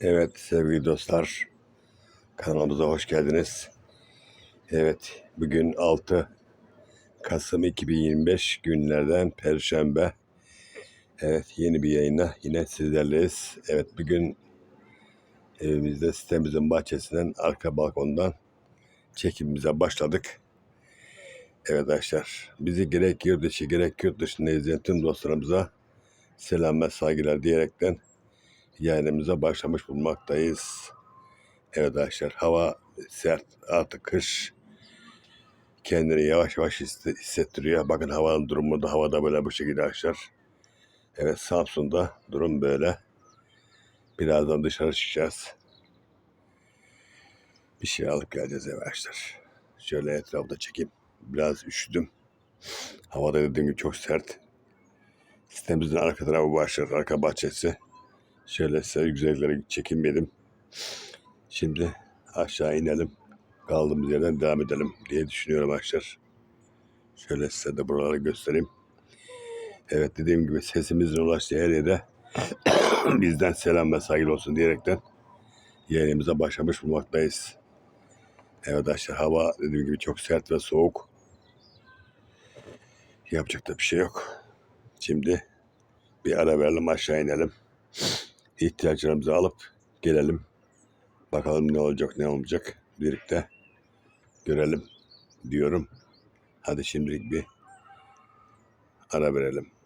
Evet sevgili dostlar kanalımıza hoş geldiniz. Evet bugün 6 Kasım 2025 günlerden Perşembe. Evet yeni bir yayına yine sizlerleyiz. Evet bugün evimizde sitemizin bahçesinden arka balkondan çekimimize başladık. Evet arkadaşlar bizi gerek yurt dışı gerek yurt dışında izleyen tüm dostlarımıza selam ve saygılar diyerekten yayınımıza başlamış bulunmaktayız. Evet arkadaşlar hava sert artık kış kendini yavaş yavaş hisse- hissettiriyor. Bakın havanın durumu da havada böyle bu şekilde arkadaşlar. Evet Samsun'da durum böyle. Birazdan dışarı çıkacağız. Bir şey alıp geleceğiz arkadaşlar. Şöyle etrafta çekeyim. Biraz üşüdüm. Havada dediğim gibi çok sert. Sitemizin arka tarafı başlar. Arka bahçesi. Şöyle size güzellikleri çekim yedim. Şimdi aşağı inelim. Kaldığımız yerden devam edelim diye düşünüyorum arkadaşlar. Şöyle size de buraları göstereyim. Evet dediğim gibi sesimizin ulaştığı her yere bizden selam ve saygı olsun diyerekten yayınımıza başlamış bulmaktayız. Evet arkadaşlar hava dediğim gibi çok sert ve soğuk. Yapacak da bir şey yok. Şimdi bir ara verelim aşağı inelim ihtiyaçlarımızı alıp gelelim. Bakalım ne olacak ne olmayacak birlikte görelim diyorum. Hadi şimdilik bir ara verelim.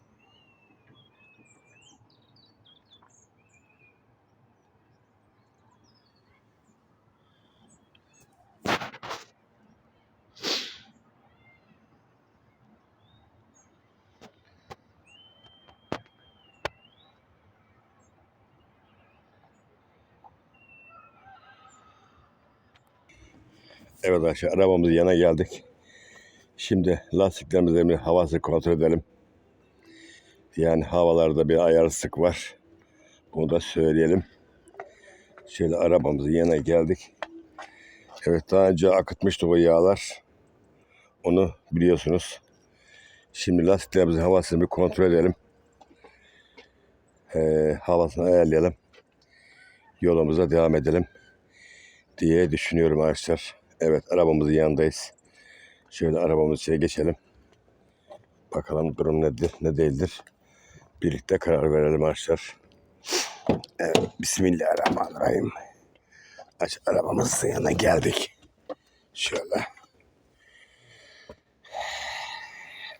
Evet arkadaşlar arabamızın yana geldik. Şimdi lastiklerimizin bir havası kontrol edelim. Yani havalarda bir ayarısızlık var. Bunu da söyleyelim. Şöyle arabamızın yana geldik. Evet daha önce akıtmıştık o yağlar. Onu biliyorsunuz. Şimdi lastiklerimizin havasını bir kontrol edelim. Ee, havasını ayarlayalım. Yolumuza devam edelim diye düşünüyorum arkadaşlar. Evet arabamızın yanındayız. Şöyle arabamızın içine geçelim. Bakalım durum nedir ne değildir. Birlikte karar verelim arkadaşlar. Evet, Bismillahirrahmanirrahim. Aç arabamızın yanına geldik. Şöyle.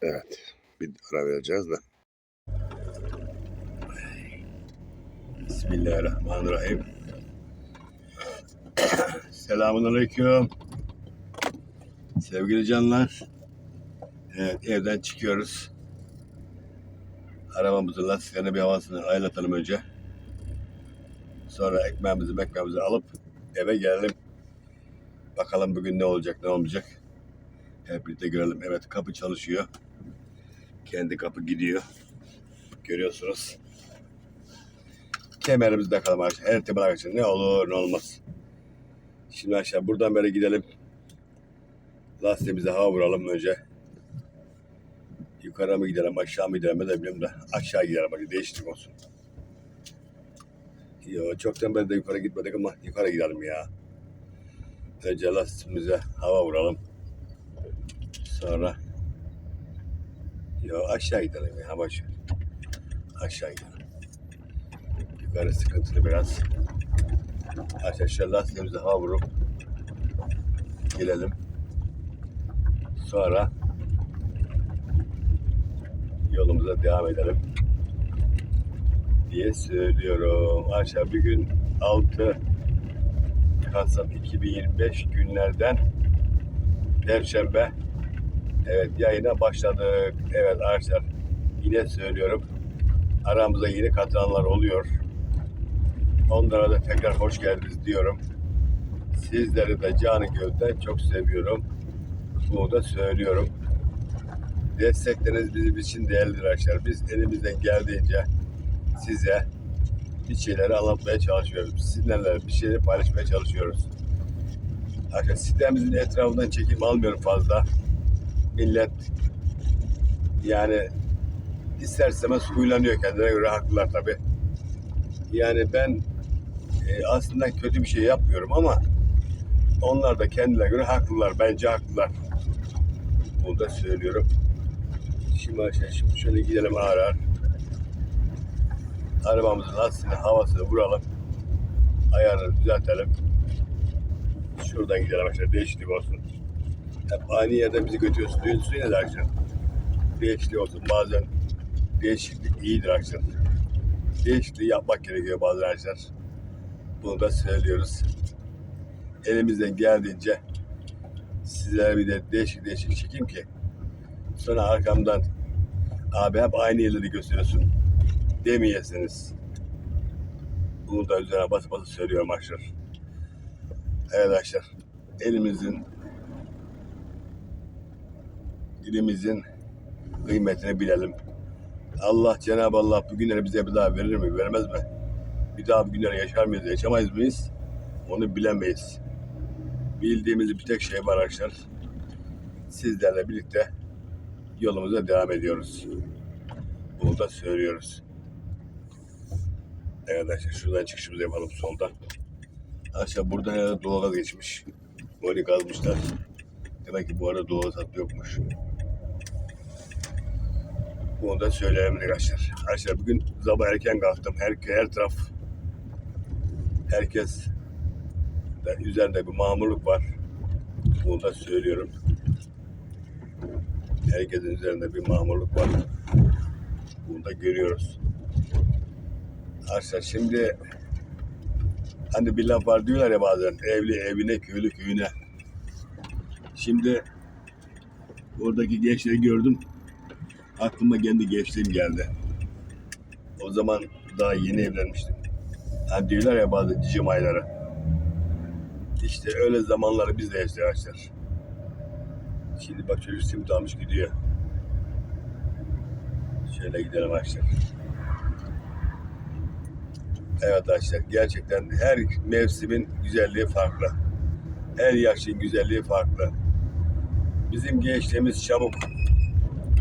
Evet. Bir ara vereceğiz de. Bismillahirrahmanirrahim. Selamun Aleyküm. Sevgili canlar. Evet evden çıkıyoruz. Arabamızın lastiklerine bir havasını aylatalım önce. Sonra ekmeğimizi ekmeğimizi alıp eve gelelim. Bakalım bugün ne olacak ne olmayacak. Hep birlikte görelim. Evet kapı çalışıyor. Kendi kapı gidiyor. Görüyorsunuz. Kemerimizi takalım arkadaşlar. Her ihtimal arkadaşlar. Ne olur ne olmaz. Şimdi aşağı buradan böyle gidelim. Lastiğimize hava vuralım önce. Yukarı mı gidelim aşağı mı gidelim de bilmiyorum da aşağı gidelim hadi değişiklik olsun. Yo, çoktan beri de yukarı gitmedik ama yukarı gidelim ya. Önce lastiğimize hava vuralım. Sonra Yo aşağı gidelim ya boş. Aşağı gidelim. Yukarı sıkıntılı biraz. Arkadaşlar lastiğimize hava vurup gelelim. Sonra yolumuza devam edelim diye söylüyorum. Aşağı bir gün 6 Kasım 2025 günlerden Perşembe evet yayına başladık. Evet arkadaşlar yine söylüyorum aramıza yeni katılanlar oluyor. Onlara da tekrar hoş geldiniz diyorum. Sizleri de canı gönülden çok seviyorum. Bunu da söylüyorum. Destekleriniz bizim için değerlidir arkadaşlar. Biz elimizden geldiğince size bir şeyleri anlatmaya çalışıyoruz. Sizinlerle bir şeyleri paylaşmaya çalışıyoruz. Arkadaşlar sitemizin etrafından çekim almıyorum fazla. Millet yani ister istemez huylanıyor kendine göre haklılar tabi. Yani ben e, aslında kötü bir şey yapmıyorum ama onlar da kendilerine göre haklılar. Bence haklılar. Bunu da söylüyorum. Şimdi, arkadaşlar, şimdi şöyle gidelim ağır. Arabamızın lastiğini havasını vuralım. Ayarını düzeltelim. Şuradan gidelim arkadaşlar. Değişiklik olsun. Hep aynı yerden bizi götürüyorsun. Duyuyorsun de arkadaşlar. Değişiklik olsun. Bazen değişiklik iyidir arkadaşlar. Değişikliği yapmak gerekiyor bazen arkadaşlar. Bunu da söylüyoruz. Elimizden geldiğince sizlere bir de değişik değişik çekeyim ki sonra arkamdan abi hep aynı yerleri gösteriyorsun demeyesiniz. Bunu da üzerine bas bas söylüyorum arkadaşlar. Evet arkadaşlar elimizin dilimizin kıymetini bilelim. Allah Cenab-ı Allah bu günleri bize bir daha verir mi vermez mi? Bir daha bu günleri yaşar mıyız yaşamayız mıyız? Onu bilemeyiz. Bildiğimiz bir tek şey var arkadaşlar. Sizlerle birlikte yolumuza devam ediyoruz. Bunu da söylüyoruz. Arkadaşlar şuradan çıkışımızı yapalım soldan. Arkadaşlar buradan herhalde doğalgaz geçmiş. Böyle kazmışlar. Demek ki bu arada doğalgaz hattı yokmuş. Bunu da söyleyelim arkadaşlar. Arkadaşlar bugün sabah erken kalktım. Her, her taraf herkes de üzerinde bir mamurluk var. Bunu da söylüyorum. Herkesin üzerinde bir mamurluk var. Bunu da görüyoruz. Arkadaşlar şimdi hani bir laf var diyorlar ya bazen evli evine köylü köyüne. Şimdi oradaki gençleri gördüm. Aklıma kendi gençliğim geldi. O zaman daha yeni evlenmiştim. Hani diyorlar ya bazı cicim ayları. İşte öyle zamanları biz de yaşıyoruz arkadaşlar. Şimdi bak çocuk simit almış gidiyor. Şöyle gidelim arkadaşlar. Evet arkadaşlar gerçekten her mevsimin güzelliği farklı. Her yaşın güzelliği farklı. Bizim gençliğimiz çabuk.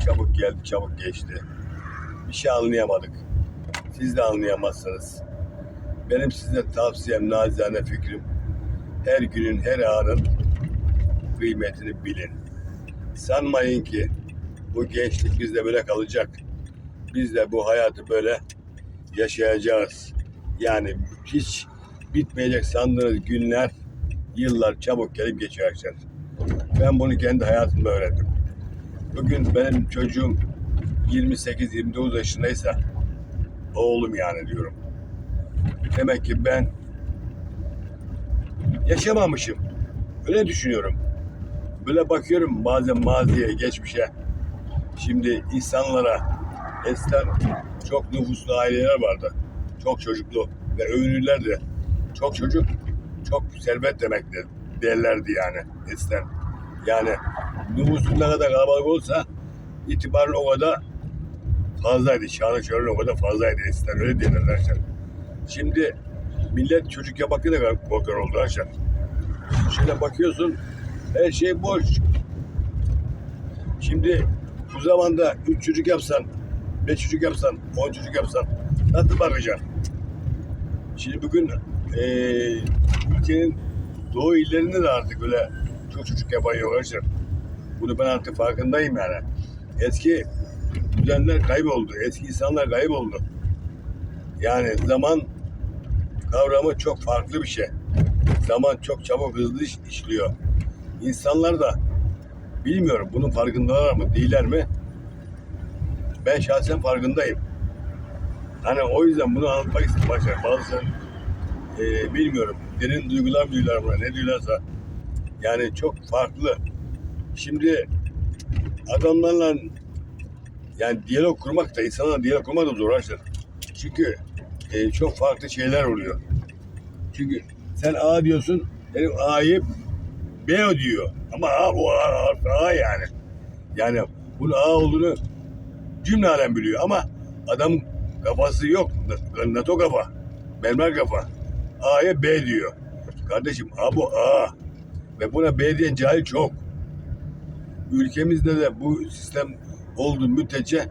Çabuk geldi, çabuk geçti. Bir şey anlayamadık. Siz de anlayamazsınız. Benim size tavsiyem, nacizane fikrim. Her günün, her anın kıymetini bilin. Sanmayın ki bu gençlik bizde böyle kalacak. Biz de bu hayatı böyle yaşayacağız. Yani hiç bitmeyecek sandığınız günler, yıllar çabuk gelip geçiyor arkadaşlar. Ben bunu kendi hayatımda öğrendim. Bugün benim çocuğum 28-29 yaşındaysa oğlum yani diyorum. Demek ki ben yaşamamışım. Öyle düşünüyorum. Böyle bakıyorum bazen maziye, geçmişe. Şimdi insanlara eskiden çok nüfuslu aileler vardı. Çok çocuklu ve övünürlerdi. Çok çocuk, çok servet demektir derlerdi yani eskiden. Yani nüfusun ne kadar kalabalık olsa itibarın o kadar fazlaydı. Şanı şöyle o kadar fazlaydı eskiden öyle derler arkadaşlar. Şimdi millet çocuk yapmakta da korkar oldu arkadaşlar. Şöyle bakıyorsun her şey boş. Şimdi bu zamanda üç çocuk yapsan, beş çocuk yapsan, on çocuk yapsan nasıl bakacaksın? Şimdi bugün eee ülkenin doğu illerinde de artık öyle çok çocuk yapan yok arkadaşlar. Bunu ben artık farkındayım yani. Eski düzenler kayboldu. Eski insanlar kayboldu. Yani zaman kavramı çok farklı bir şey. Zaman çok çabuk hızlı iş- işliyor. İnsanlar da bilmiyorum bunun farkındalar mı değiller mi? Ben şahsen farkındayım. Hani o yüzden bunu anlatmak istedim başlar. Bazı e, bilmiyorum. Derin duygular mı diyorlar buna ne diyorlarsa. Yani çok farklı. Şimdi adamlarla yani diyalog kurmak da insanlarla diyalog kurmak da zor arkadaşlar. Çünkü e, çok farklı şeyler oluyor. Çünkü sen A diyorsun, benim A'yı B diyor. Ama A bu A, A yani. Yani bunun A olduğunu cümle alem biliyor ama adam kafası yok. NATO kafa. Mermer kafa. A'ya B diyor. Kardeşim A bu A. Ve buna B diyen cahil çok. Ülkemizde de bu sistem oldu müddetçe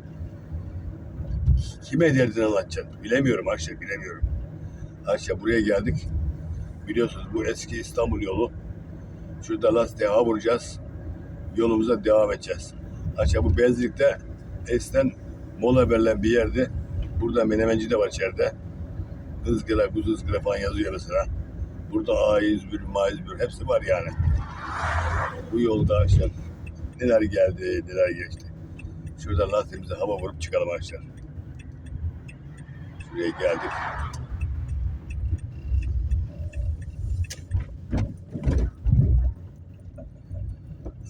kime derdini anlatacaksın? Bilemiyorum arkadaşlar bilemiyorum. Aşağı buraya geldik. Biliyorsunuz bu eski İstanbul yolu. Şurada lastiğe vuracağız. Yolumuza devam edeceğiz. Aşağı bu benzinlikte eskiden mola verilen bir yerdi. Burada menemenci de var içeride. Izgara, kuzu ızgara falan yazıyor mesela. Burada A101, Ma101 hepsi var yani. Bu yolda aşağı neler geldi, neler geçti. Şurada lastiğimize hava vurup çıkalım aşağı. Şuraya geldik.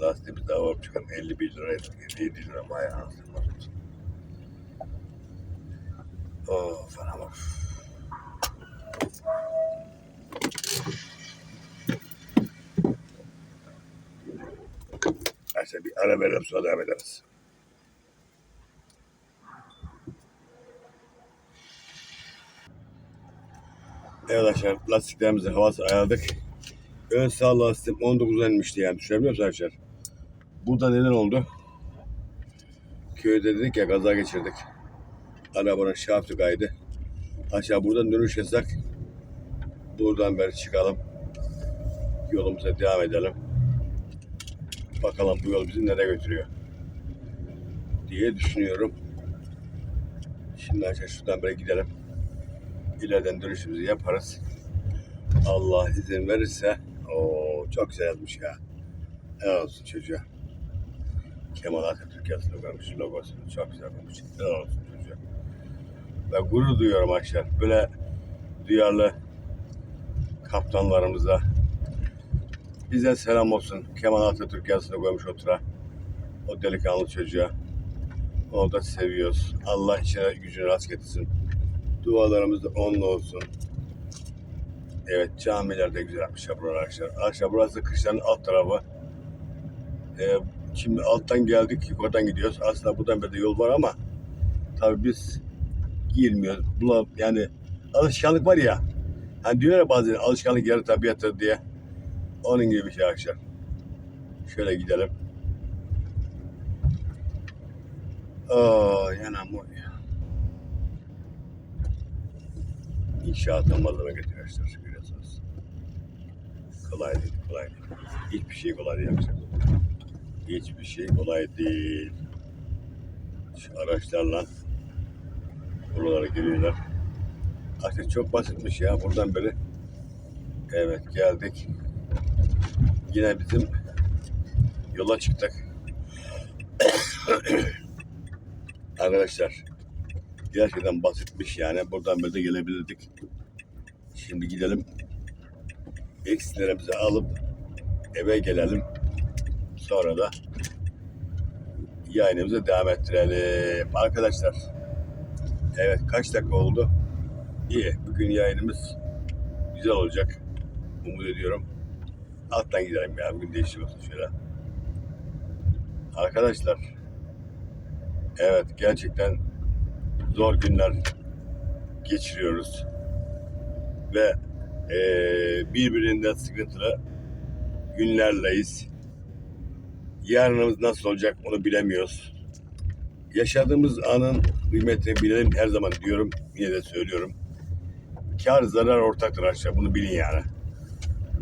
Lastiğimizde hava vurup çıkalım. 51 liraydı. 57 lira bayağı anasını satayım. Of anam of. Neyse bir ara verelim sonra devam ederiz. Evet arkadaşlar lastiklerimizi havası ayarladık. Ön sağ lastiğim 19'a inmişti yani düşünebiliyor musunuz arkadaşlar? Burada neden oldu? Köyde dedik ya kaza geçirdik. Arabanın şaftı kaydı. Aşağı buradan dönüş yasak. Buradan beri çıkalım. Yolumuza devam edelim. Bakalım bu yol bizi nereye götürüyor diye düşünüyorum. Şimdi aşağı şuradan böyle gidelim. İleriden dönüşümüzü yaparız. Allah izin verirse o çok güzel yazmış ya. Helal olsun çocuğa. Kemal Atatürk yazılı koymuş logosunu. Çok güzel koymuş. Helal olsun çocuğa. Ve gurur duyuyorum aşağı. Böyle duyarlı kaptanlarımıza, bize selam olsun. Kemal Atatürk yazısını koymuş otura. O delikanlı çocuğa. Onu da seviyoruz. Allah içine gücünü rast getirsin. Dualarımız da onunla olsun. Evet camiler de güzel yapmışlar buralar arkadaşlar. Arkadaşlar burası kışların alt tarafı. Ee, şimdi alttan geldik yukarıdan gidiyoruz. Aslında buradan bir de yol var ama tabii biz girmiyoruz. Buna, yani alışkanlık var ya. Hani diyor ya bazen alışkanlık yarı tabiattır diye. Onun gibi bir şey arkadaşlar. Şöyle gidelim. Aa, yanam İnşaatın malzeme getiriyor arkadaşlar. Görüyorsunuz. Kolay değil, kolay değil. Hiçbir şey kolay değil arkadaşlar. Hiçbir şey kolay değil. Şu araçlarla buralara geliyorlar. Artık çok basitmiş ya buradan beri. Evet geldik. Yine bizim yola çıktık. Arkadaşlar gerçekten basitmiş yani. Buradan böyle de gelebilirdik. Şimdi gidelim. Eksilerimizi alıp eve gelelim. Sonra da yayınımıza devam ettirelim. Arkadaşlar evet kaç dakika oldu? İyi. Bugün yayınımız güzel olacak. Umut ediyorum. Alttan gidelim ya. Bugün değişik olsun şöyle. Arkadaşlar evet gerçekten zor günler geçiriyoruz. Ve eee birbirinden sıkıntılı günlerleyiz. Yarınımız nasıl olacak onu bilemiyoruz. Yaşadığımız anın kıymetini bilelim her zaman diyorum. Yine de söylüyorum. Kar zarar ortaktır aşağı bunu bilin yani.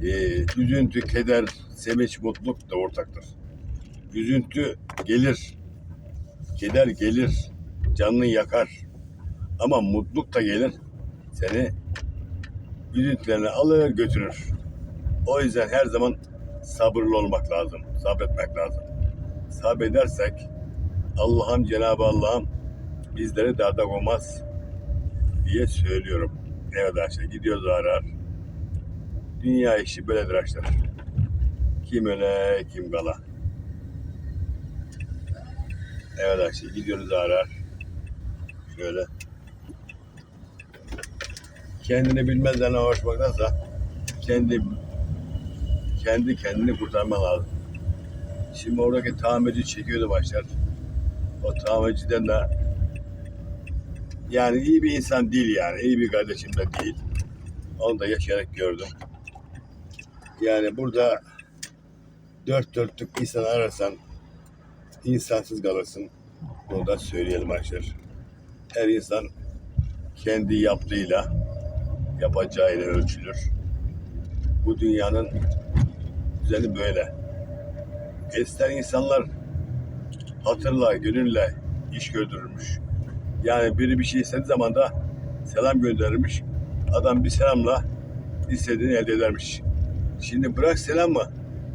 Ee, üzüntü, keder, sevinç, mutluluk da ortaktır. Üzüntü gelir, keder gelir, canını yakar. Ama mutluluk da gelir, seni üzüntülerini alır götürür. O yüzden her zaman sabırlı olmak lazım, sabretmek lazım. Sabredersek Allah'ım Cenab-ı Allah'ım bizleri darda koymaz diye söylüyorum. Evet arkadaşlar gidiyoruz arar. Dünya işi böyledir arkadaşlar. Kim öle kim kala. Evet arkadaşlar gidiyoruz arar. Şöyle. Kendini bilmezden uğraşmaktansa kendi kendi kendini kurtarma lazım. Şimdi oradaki tamirci çekiyordu başlar. O tamirciden de yani iyi bir insan değil yani. iyi bir kardeşim de değil. Onu da yaşayarak gördüm. Yani burada dört dörtlük insan ararsan insansız kalırsın. Bunu da söyleyelim arkadaşlar. Her insan kendi yaptığıyla yapacağıyla ölçülür. Bu dünyanın düzeni böyle. Eskiden insanlar hatırla, gönülle iş gördürürmüş. Yani biri bir şey istediği zaman da selam gönderirmiş. Adam bir selamla istediğini elde edermiş. Şimdi bırak selam mı?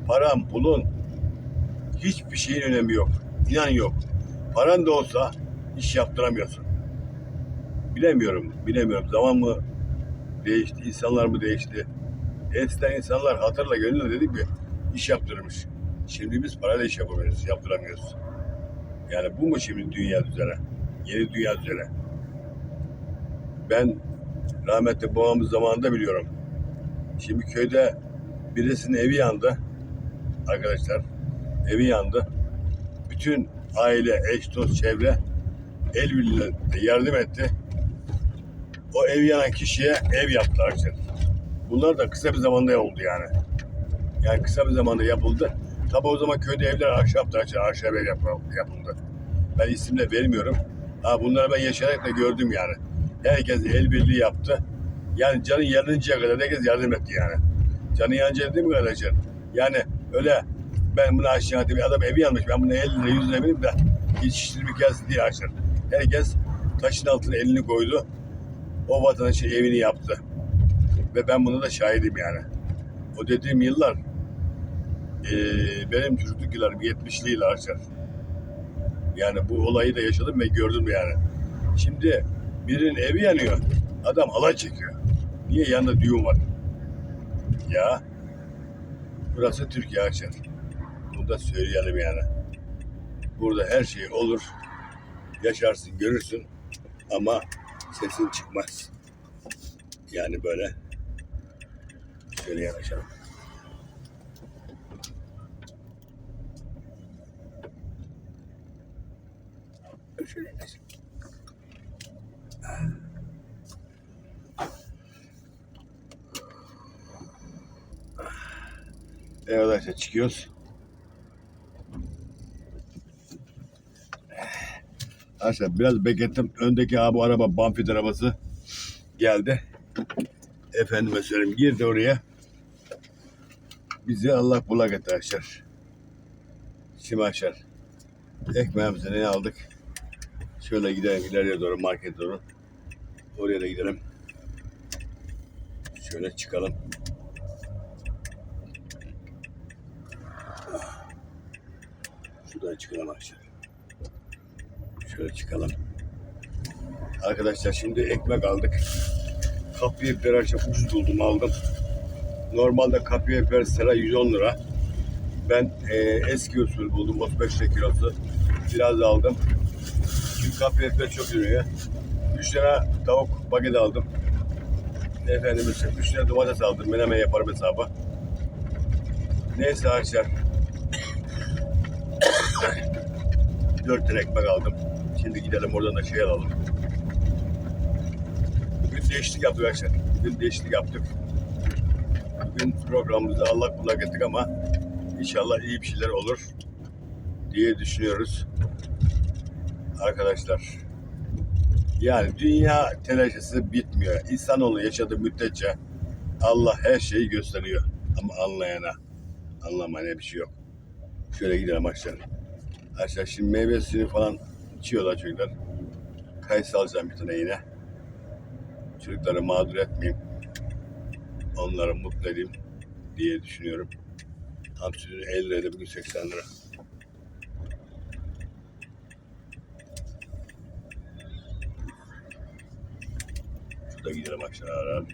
Param, pulun hiçbir şeyin önemi yok. İnan yok. Paran da olsa iş yaptıramıyorsun. Bilemiyorum, bilemiyorum. Zaman mı değişti, insanlar mı değişti? Eskiden insanlar hatırla gönülle dedik mi iş yaptırmış. Şimdi biz parayla iş yapamıyoruz, yaptıramıyoruz. Yani bu mu şimdi dünya düzeni? Yeni dünya düzeni. Ben rahmetli babamız zamanında biliyorum. Şimdi köyde birisinin evi yandı. Arkadaşlar evi yandı. Bütün aile, eş, dost, çevre el birliğiyle yardım etti. O ev yanan kişiye ev yaptılar. işte. Bunlar da kısa bir zamanda oldu yani. Yani kısa bir zamanda yapıldı. Tabi o zaman köyde evler ahşaptı. Ahşap ev yap- yapıldı. Ben isimle vermiyorum. Ha bunları ben yaşayarak da gördüm yani. Herkes el birliği yaptı. Yani canı yanıncaya kadar herkes yardım etti yani. Canı yanınca değil mi kardeşler? Yani öyle ben bunu aşağı atayım. Adam evi yanmış. Ben bunu 50 lira 100 lira vereyim de geçiştirmek gelsin diye açar. Herkes taşın altına elini koydu. O vatandaşın evini yaptı. Ve ben buna da şahidim yani. O dediğim yıllar eee, benim çocukluk yıllarım 70'li yıllar. Yani bu olayı da yaşadım ve gördüm yani. Şimdi birinin evi yanıyor. Adam halay çekiyor. Niye yanında düğün var? Ya burası Türkiye açar. Bunu da söyleyelim yani. Burada her şey olur. Yaşarsın, görürsün ama sesin çıkmaz. Yani böyle şöyle yanaşalım. Evet arkadaşlar çıkıyoruz. Arkadaşlar biraz beklettim. Öndeki abi araba Banfit arabası geldi. Efendime söyleyeyim girdi oraya. Bizi Allah bulak etti arkadaşlar. Şimdi arkadaşlar ekmeğimizi ne aldık? Şöyle gidelim ileriye doğru market doğru. Oraya da gidelim. Şöyle çıkalım. Şuradan çıkalım arkadaşlar. Şöyle çıkalım. Arkadaşlar şimdi ekmek aldık. Kapya biber akşam ucuz buldum aldım. Normalde kapya biber sera 110 lira. Ben e, eski usul buldum 35 lira kilosu. Biraz aldım. Çünkü kapya biber çok ürüyor. 3 tane tavuk paket aldım. Efendim 3 tane domates aldım. Menemen yaparım hesabı. Neyse arkadaşlar. 4 tane ekmek aldım. Şimdi gidelim oradan da şey alalım. Bugün değişiklik yaptık arkadaşlar. Bugün değişiklik yaptık. Bugün programımızda Allah kulak ettik ama inşallah iyi bir şeyler olur diye düşünüyoruz. Arkadaşlar yani dünya telaşesi bitmiyor. İnsanoğlu yaşadığı müddetçe Allah her şeyi gösteriyor. Ama anlayana, anlamayana bir şey yok. Şöyle gidelim aşağı. Aşağı şimdi meyve suyu falan içiyorlar çocuklar. Kayısı alacağım bir tane yine. Çocukları mağdur etmeyeyim. Onları mutlu edeyim diye düşünüyorum. Hamsinin 50 liraydı bugün 80 lira. Şurada gidelim aşağı ağır.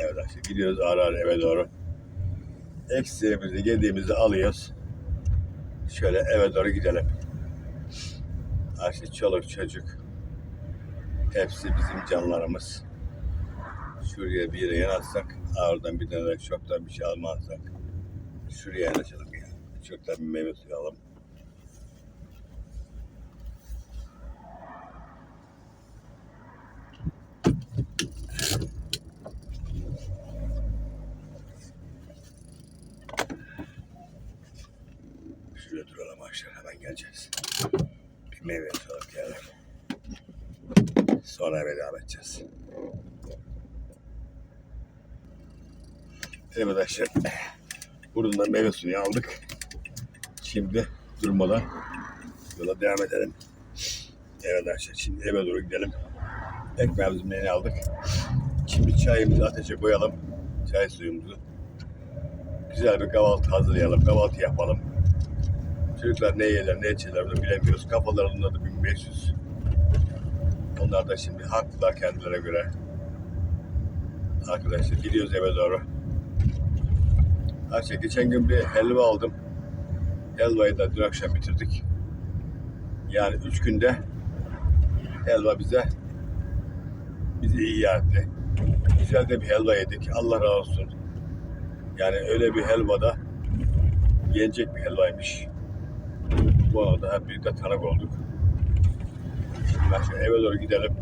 Evet aşağı gidiyoruz ağır ağır eve doğru. Eksiğimizi, yediğimizi alıyoruz. Şöyle eve doğru gidelim. Aşağı çoluk çocuk. Hepsi bizim canlarımız. Şuraya bir yere yanaşsak, oradan bir tane çoktan bir şey almazsak. Şuraya yanaşalım ya. Çoktan bir meyve suyu alalım. Şuraya duralım aşağı hemen geleceğiz. Bir meyve suyu alıp gelelim. Sonra eve devam edeceğiz. Evet arkadaşlar. Buradan da meyve suyu aldık. Şimdi durmadan yola devam edelim. Evet arkadaşlar şimdi eve doğru gidelim. Ekmeğimizin neyini aldık. Şimdi çayımızı ateşe koyalım. Çay suyumuzu. Güzel bir kahvaltı hazırlayalım. Kahvaltı yapalım. Çocuklar ne yerler ne içerler bunu bilemiyoruz. Kafalarında da 1500. Onlar da şimdi haklılar kendilerine göre. Arkadaşlar gidiyoruz eve doğru. Ayşe geçen gün bir helva aldım. Helvayı da dün akşam bitirdik. Yani üç günde helva bize bizi iyi etti. Güzel de bir helva yedik. Allah razı olsun. Yani öyle bir helva da yenecek bir helvaymış. Bu arada hep birlikte tanık olduk. Şimdi eve doğru gidelim.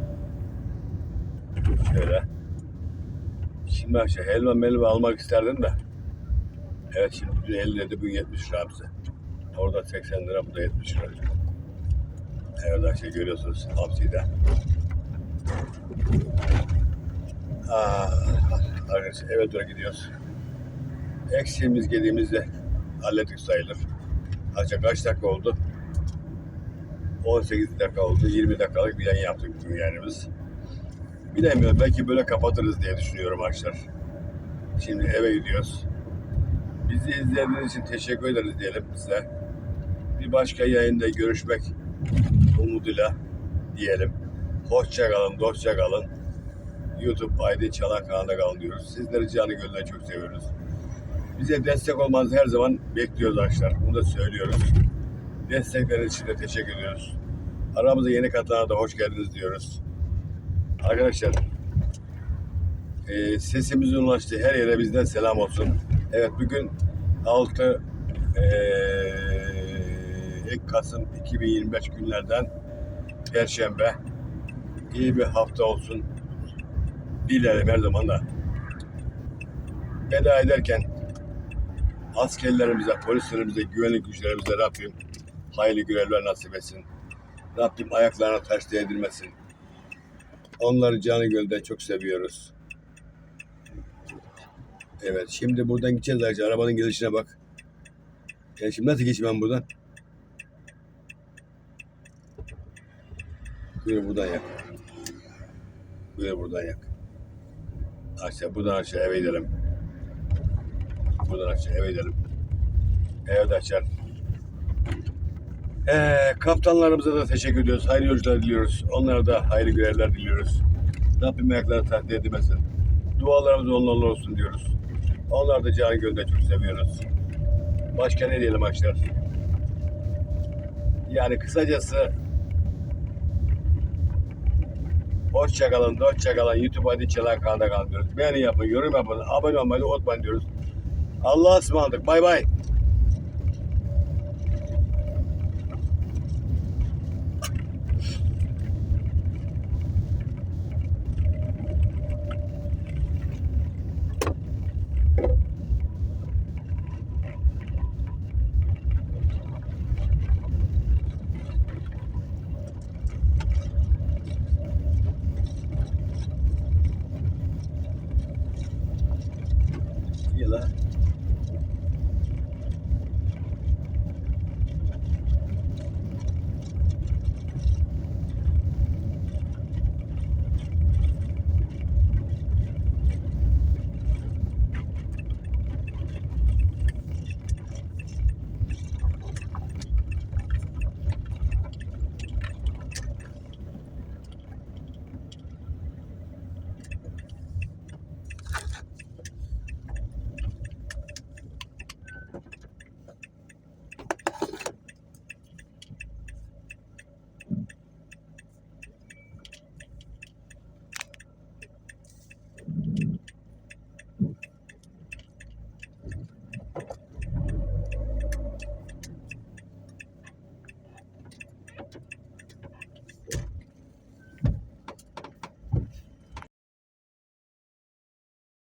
Şöyle. Şimdi şey helva melva almak isterdim de. Evet şimdi dün 50 liraydı bugün 70 lira bize. Orada 80 lira burada 70 lira. Evet arkadaşlar görüyorsunuz hamsiyi Ah, arkadaşlar eve doğru gidiyoruz. Eksiğimiz gediğimizde hallettik sayılır. Ancak kaç dakika oldu? 18 dakika oldu. 20 dakikalık bir yayın yaptık bugün biz. Bilemiyorum. Belki böyle kapatırız diye düşünüyorum arkadaşlar. Şimdi eve gidiyoruz. Bizi izlediğiniz için teşekkür ederiz diyelim size. Bir başka yayında görüşmek umuduyla diyelim. Hoşça kalın, dostça kalın. YouTube Aydın Çalan kanalında kalın diyoruz. Sizleri canı gönülden çok seviyoruz. Bize destek olmanızı her zaman bekliyoruz arkadaşlar. Bunu da söylüyoruz. Destekleriniz için de teşekkür ediyoruz. Aramıza yeni katılanlara da hoş geldiniz diyoruz. Arkadaşlar e, sesimizin ulaştığı her yere bizden selam olsun. Evet bugün 6 e, ilk Kasım 2025 günlerden Perşembe. İyi bir hafta olsun. Dilerim her zaman da. Veda ederken askerlerimize, polislerimize, güvenlik güçlerimize Rabbim hayırlı görevler nasip etsin. Rabbim ayaklarına taş değdirmesin. Onları canı gölden çok seviyoruz. Evet şimdi buradan gideceğiz arkadaşlar. Arabanın gelişine bak. Ya şimdi nasıl geçeyim ben buradan? Buyur buradan yak. Buyur buradan yak. Aşağı buradan aşağı eve gidelim. Buradan aşağı eve gidelim. Evet açar. Ee, kaptanlarımıza da teşekkür ediyoruz. Hayırlı yolculuklar diliyoruz. Onlara da hayırlı görevler diliyoruz. Rabbim ayaklarını takdir edilmesin. Dualarımız onlarla olsun diyoruz. Onlar da canı gönülden çok seviyoruz. Başka ne diyelim arkadaşlar? Yani kısacası Hoşça kalın, hoşça kalın. YouTube hadi çalan kanalda kalın diyoruz. Beğeni yapın, yorum yapın, abone olmayı unutmayın diyoruz. Allah'a ısmarladık. Bay bay.